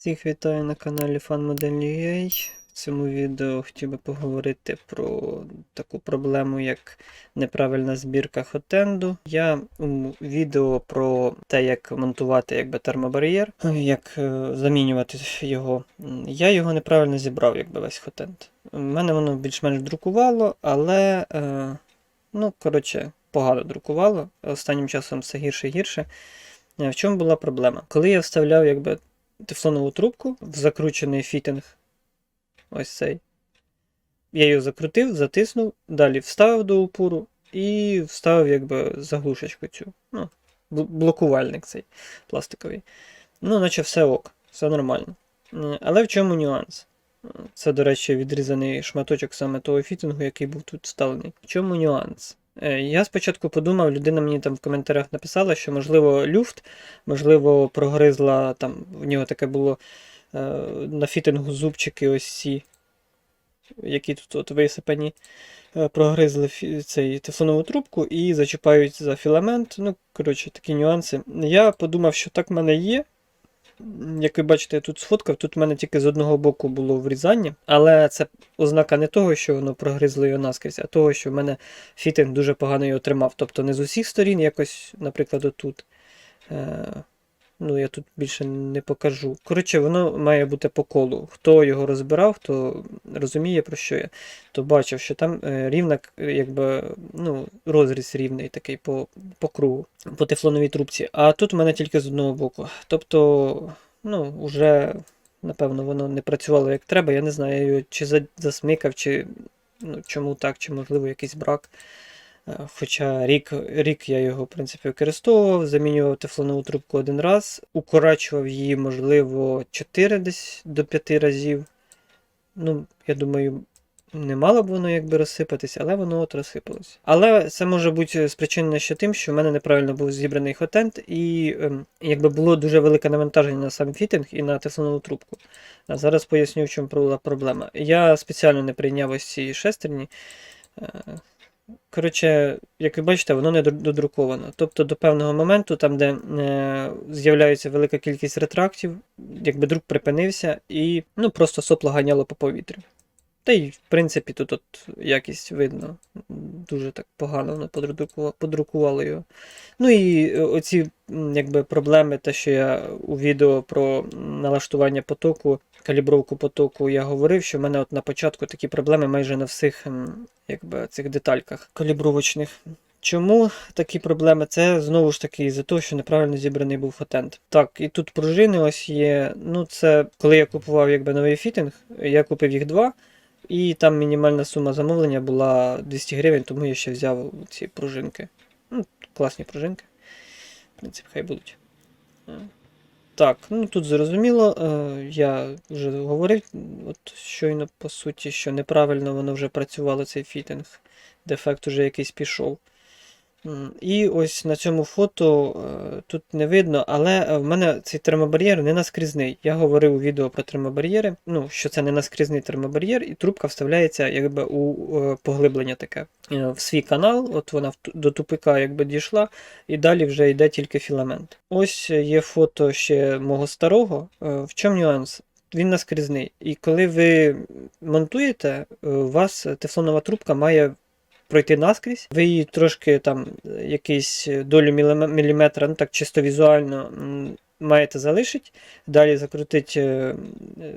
Всіх вітаю на каналі FanModel.ua. В цьому відео хотів би поговорити про таку проблему, як неправильна збірка хотенду. Я у відео про те, як монтувати якби, термобар'єр, як е, замінювати його. Я його неправильно зібрав, якби весь хотенд. У мене воно більш-менш друкувало, але е, ну, коротше, погано друкувало. Останнім часом все гірше і гірше. Е, В чому була проблема? Коли я вставляв якби тефлонову трубку в закручений фітинг. Ось цей. Я її закрутив, затиснув, далі вставив до упору і вставив якби заглушечку цю. Ну, блокувальник цей пластиковий. Ну, наче все ок, все нормально. Але в чому нюанс? Це, до речі, відрізаний шматочок саме того фітингу, який був тут вставлений. В чому нюанс? Е, Я спочатку подумав, людина мені там в коментарях написала, що можливо люфт, можливо, прогризла там, в нього таке було е, на фітингу зубчики ось ці, які тут от висипані, е, прогризли цей тефлонову трубку і зачіпають за філамент. Ну, коротше, такі нюанси. Я подумав, що так в мене є. Як ви бачите, я тут сфоткав, тут в мене тільки з одного боку було врізання, але це ознака не того, що воно прогризло його наскрізь, а того, що в мене фітинг дуже погано його тримав. Тобто не з усіх сторін, якось, наприклад, отут. Ну, я тут більше не покажу. Коротше, воно має бути по колу. Хто його розбирав, хто розуміє, про що я, то бачив, що там е, рівна, якби, ну, розріз рівний такий по, по кругу, по тефлоновій трубці. А тут у мене тільки з одного боку. Тобто, ну, вже, напевно, воно не працювало як треба. Я не знаю, чи засмикав, чи ну, чому так, чи можливо якийсь брак. Е, Хоча рік, рік я його, в принципі, використовував, замінював тефлонову трубку один раз, укорачував її, можливо, 4 десь до 5 разів. Ну, я думаю, не мало б воно якби розсипатися, але воно от розсипалось. Але це може бути спричинено ще тим, що в мене неправильно був зібраний хотент, і ем, якби було дуже велике навантаження на сам фітинг і на тефлонову трубку. А зараз поясню, в чому була проблема. Я спеціально не прийняв ось ці шестерні. Е, Коротше, як ви бачите, воно не додруковано. Тобто до певного моменту, там, де е, з'являється велика кількість ретрактів, якби друк припинився, і ну, просто сопло ганяло по повітрю. Та й, в принципі, тут от якість видно. Дуже так погано воно подрукувало, його. Ну і е, оці якби, проблеми, те, що я у відео про налаштування потоку, калібровку потоку, я говорив, що в мене от на початку такі проблеми майже на всіх якби, цих детальках калібровочних. Чому такі проблеми? Це знову ж таки із-за того, що неправильно зібраний був фотент. Так, і тут пружини ось є. Ну, це коли я купував якби новий фітинг, я купив їх два, і там мінімальна сума замовлення була 200 гривень, тому я ще взяв ці пружинки. Ну, класні пружинки. В принципі, хай будуть. Так, ну тут зрозуміло, е, я вже говорив, от щойно по суті, що неправильно воно вже працювало цей фітинг. Дефект уже якийсь пішов. І ось на цьому фото е, тут не видно, але е, в мене цей термобар'єр не наскрізний. Я говорив у відео про термобар'єри, ну, що це не наскрізний термобар'єр, і трубка вставляється якби у е, поглиблення таке. В свій канал, от вона до тупика якби дійшла, і далі вже йде тільки філамент. Ось є фото ще мого старого. В чому нюанс? Він наскрізний. І коли ви монтуєте, у вас тефлонова трубка має пройти наскрізь. Ви її трошки там е, якийсь долю міліметра, ну так чисто візуально маєте залишити. Далі закрутити е,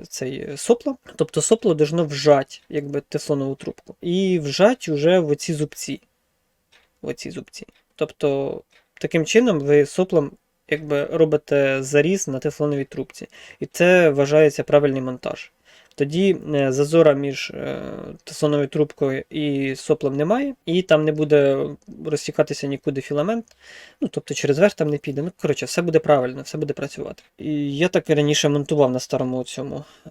цей сопло. Тобто сопло должно вжати якби тефлонову трубку. І вжать уже в оці зубці. В оці зубці. Тобто, таким чином ви соплом якби робите заріз на тефлоновій трубці. І це вважається правильний монтаж. Тоді е, зазора між е, тефлоновою трубкою і соплом немає, і там не буде розтікатися нікуди філамент. Ну, тобто через верх там не піде. Ну, коротше, все буде правильно, все буде працювати. І я так і раніше монтував на старому цьому е,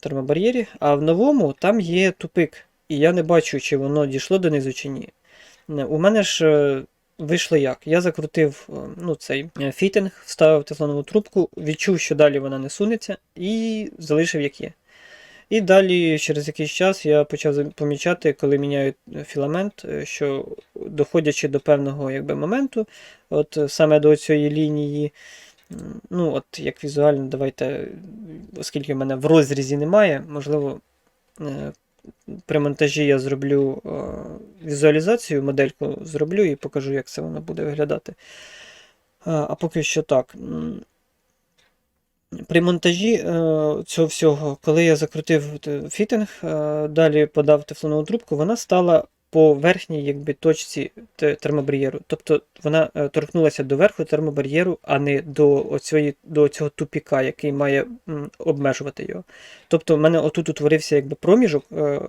термобар'єрі, а в новому там є тупик. І я не бачу, чи воно дійшло донизу чи ні. У мене ж вийшло як? Я закрутив ну, цей фітинг, вставив тефлонову трубку, відчув, що далі вона не сунеться, і залишив як є. І далі, через якийсь час, я почав помічати, коли міняють е, філамент, е, що доходячи до певного якби, моменту, от е, саме до цієї лінії, Ну, от як візуально, давайте, оскільки в мене в розрізі немає, можливо, при монтажі я зроблю візуалізацію, модельку зроблю і покажу, як це воно буде виглядати. А поки що так. При монтажі е, цього всього, коли я закрутив фітинг, е, далі подав тефлонову трубку, вона стала по верхній якби, точці термобар'єру. Тобто вона е, торкнулася до верху термобар'єру, а не до, оцієї, до цього тупіка, який має обмежувати його. Тобто, в мене отут утворився якби, проміжок е,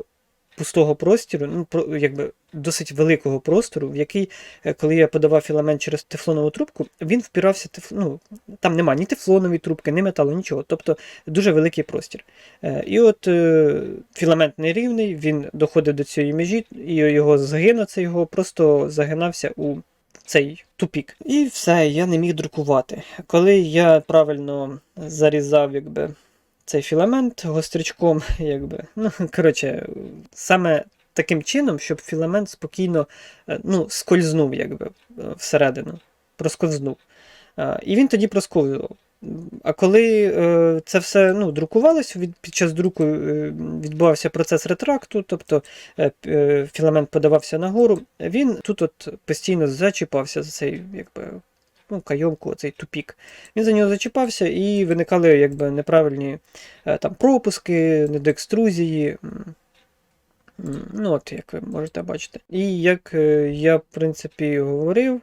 пустого простіру, ну, про, якби, досить великого простору, в який, е, коли я подавав філамент через тефлонову трубку, він впирався, теф... ну, там нема ні тефлонової трубки, ні металу, нічого. Тобто дуже великий простір. Е, І от е, філамент нерівний, він доходив до цієї межі, і його згин, оцей його просто загинався у цей тупік. І все, я не міг друкувати. Коли я правильно зарізав, якби. Цей філамент гострячком, якби. Ну, коротше, саме таким чином, щоб філамент спокійно е, ну, скользнув якби, е, всередину, просковзнув. Е, І він тоді просковзував. А коли це все ну, друкувалося, від, під час друку відбувався процес ретракту, тобто філамент подавався нагору, він тут от постійно зачіпався за цей якби, ну, кайомку, цей тупік. Він за нього зачіпався і виникали якби, неправильні е, там, пропуски, м, Ну, от, як ви можете бачити. І як е, я, в принципі, говорив,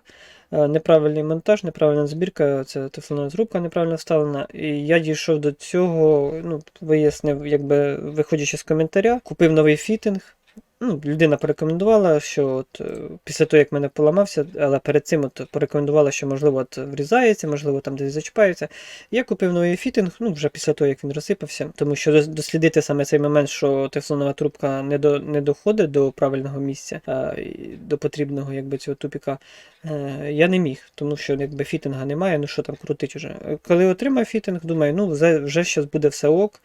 е, неправильний монтаж, неправильна збірка, це тефлонова трубка неправильно вставлена. І я дійшов до цього, ну, вияснив, якби виходячи з коментаря, купив новий фітинг. Ну, людина порекомендувала, що от, е, після того, як мене поламався, але перед цим от порекомендувала, що можливо от врізається, можливо, там десь зачіпається. Я купив новий фітинг, ну вже після того, як він розсипався, тому що дослідити саме цей момент, що тефлонова трубка не, до, не доходить до правильного місця, а, до потрібного якби, цього тупіка, е, я не міг, тому що якби фітинга немає, ну що там крутить уже. Коли отримав фітинг, думаю, ну вже, вже зараз буде все ок.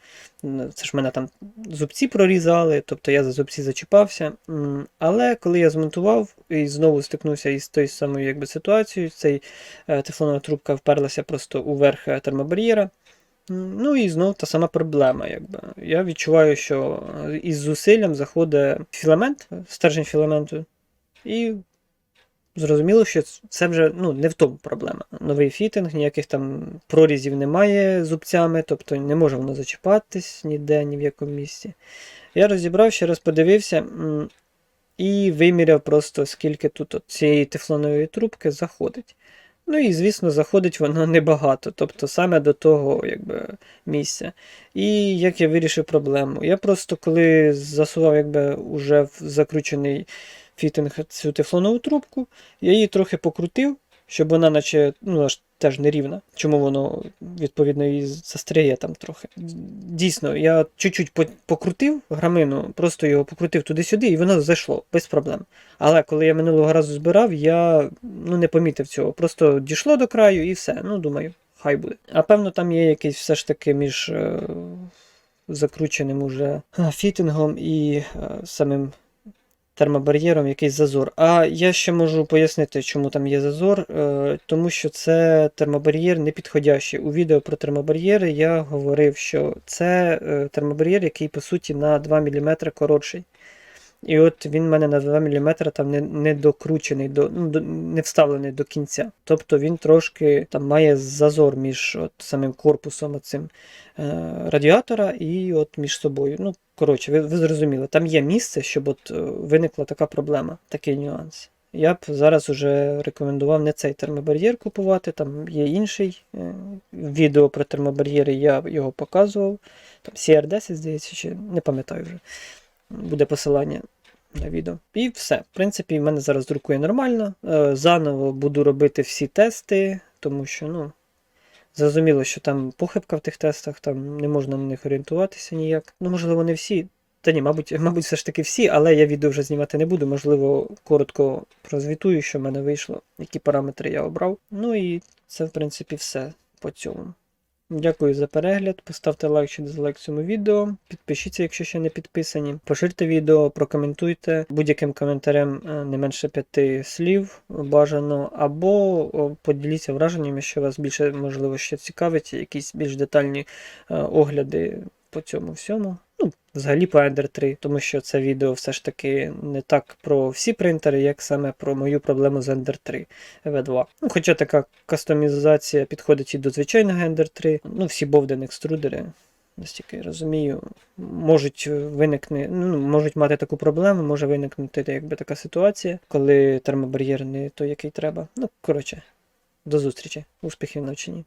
Це ж мене там зубці прорізали, тобто я за зубці зачіпався. М, Але коли я змонтував і знову стикнувся із тою самою якби, ситуацією, цей е, тефлонова трубка вперлася просто у верх е, термобар'єра. Ну і знов та сама проблема. Якби. Я відчуваю, що е, із зусиллям заходить філамент, стержень філаменту, і зрозуміло, що це вже ну, не в тому проблема. Новий фітинг, ніяких там прорізів немає зубцями, тобто не може воно зачіпатись ніде, ні в якому місці. Я розібрав, ще раз подивився і виміряв просто, скільки тут цієї тефлонової трубки заходить. Ну і, звісно, заходить воно небагато, тобто саме до того якби, місця. І як я вирішив проблему? Я просто коли засував якби, уже в закручений фітинг цю тефлонову трубку, я її трохи покрутив, щоб вона наче ну, теж нерівна. Чому воно, відповідно, і застряє там трохи. Дійсно, я чуть-чуть покрутив грамину, просто його покрутив туди-сюди, і воно зайшло без проблем. Але коли я минулого разу збирав, я ну, не помітив цього. Просто дійшло до краю і все. Ну, думаю, хай буде. А певно, там є якийсь все ж таки між е, закрученим уже фітингом і е, самим термобар'єром якийсь зазор. А я ще можу пояснити, чому там є зазор, е, тому що це термобар'єр не підходящий. У відео про термобар'єри я говорив, що це е, термобар'єр, який по суті на 2 мм коротший. І от він в мене на 2 мм там не, не докручений, до, ну, до, не вставлений до кінця. Тобто він трошки там має зазор між от, самим корпусом оцим, е, радіатора і от між собою. Ну, коротше, ви, ви зрозуміли, там є місце, щоб от е, виникла така проблема, такий нюанс. Я б зараз уже рекомендував не цей термобар'єр купувати, там є інший. е, Відео про термобар'єри я його показував. Там CR10, здається, чи не пам'ятаю вже. Буде посилання на відео. І все. В принципі, в мене зараз друкує нормально. Е, Заново буду робити всі тести, тому що, ну, зрозуміло, що там похибка в тих тестах, там не можна на них орієнтуватися ніяк. Ну, можливо, не всі. Та ні, мабуть, мабуть, все ж таки всі, але я відео вже знімати не буду. Можливо, коротко прозвітую, що в мене вийшло, які параметри я обрав. Ну і це, в принципі, все по цьому. Дякую за перегляд. Поставте лайк чи дизлайк цьому відео. Підпишіться, якщо ще не підписані. Поширте відео, прокоментуйте будь-яким коментарем е, не менше п'яти слів бажано, або поділіться враженнями, що вас більше можливо ще цікавить, якісь більш детальні е, огляди по цьому всьому. Ну, взагалі по Ender 3, тому що це відео все ж таки не так про всі принтери, як саме про мою проблему з Ender 3 V2. Ну, хоча така кастомізація підходить і до звичайного Ender 3. Ну, всі бовден екструдери, настільки я розумію, можуть виникне, ну, можуть мати таку проблему, може виникнути якби така ситуація, коли термобар'єр не той, який треба. Ну, коротше, до зустрічі, успіхів в навчанні.